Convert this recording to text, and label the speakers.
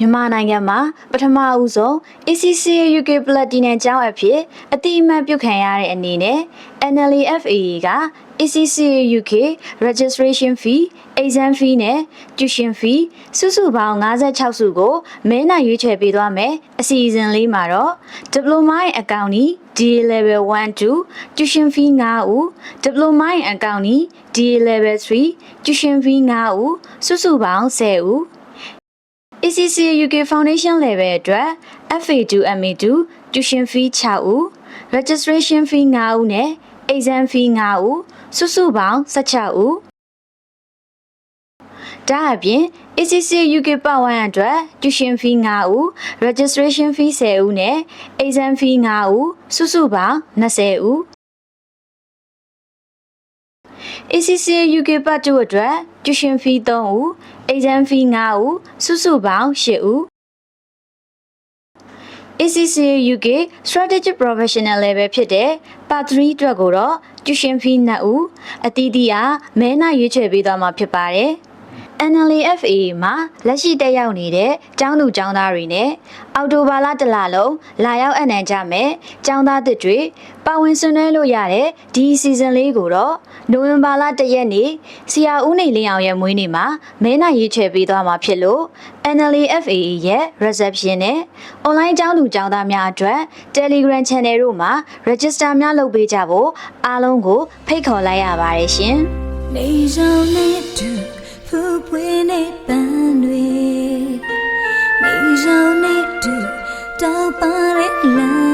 Speaker 1: မြန်မာနိုင်ငံမှာပထမဦးဆုံး ACCA UK Platinum ကျောင်းအဖြစ်အတိအမှတ်ပြုခံရတဲ့အနေနဲ့ NLFAA က ACCA UK registration fee, exam fee နဲ့ tuition fee စုစုပေါင်း56စုကိုမဲနိုင်ရွေးချယ်ပေးသွားမယ်အစီအစဉ်လေးမှာတော့ diploma in accounting DA level 1 2 tuition fee 9ဦး diploma in accounting DA level 3 tuition fee 9ဦးစုစုပေါင်း10ဦး ACC UK Foundation Level အတွက် FA2 MA2 tuition fee 6ဦး registration fee 5ဦးနဲ့ exam fee 5ဦးစုစုပေါင်း16ဦးဒါအပြင် ACC UK Part 1အတွက် tuition fee 5ဦး registration fee 10ဦးနဲ့ exam fee 5ဦးစုစုပေါင်း20ဦး ACC UK Part 2အတွက် tuition fee 3ဦး exam fee 5ဦးစုစုပေါင်း8ဦး ACC UK Strategic Professional Level ဖြစ်တဲ့ Part 3အတွက်ကိုတော့ tuition fee 2ဦးအတီးတီးအားမဲနိုင်ရွေးချယ်ပေးသွားမှာဖြစ်ပါတယ်။ NLFA မှာလက်ရှိတက်ရောက်နေတဲ့ကျောင်းသူကျောင်းသားတွေနဲ့အော်တိုဘာလတစ်လလုံးလာရောက်အနံကြမယ်ကျောင်းသားတစ်တွေပါဝင်ဆွနွှဲလို့ရတဲ့ဒီစီဇန်လေးကိုတော့နိုဝင်ဘာလ၁ရက်နေ့ဆရာဦးနေလင်းအောင်ရဲ့မွေးနေ့မှာမဲနိုင်ရွေးချယ်ပေးသွားမှာဖြစ်လို့ NLFA ရဲ့ reception နဲ့ online ကျောင်းသူကျောင်းသားများအတွက် Telegram Channel တို့မှာ register များလုပ်ပေးကြဖို့အားလုံးကိုဖိတ်ခေါ်လိုက်ရပါတယ်ရှင်။
Speaker 2: နေရောင်နဲ့တူ ဖူးပွေးနဲ့ပန်းတွေနေရောင်နဲ့တူတောက်ပါတဲ့လ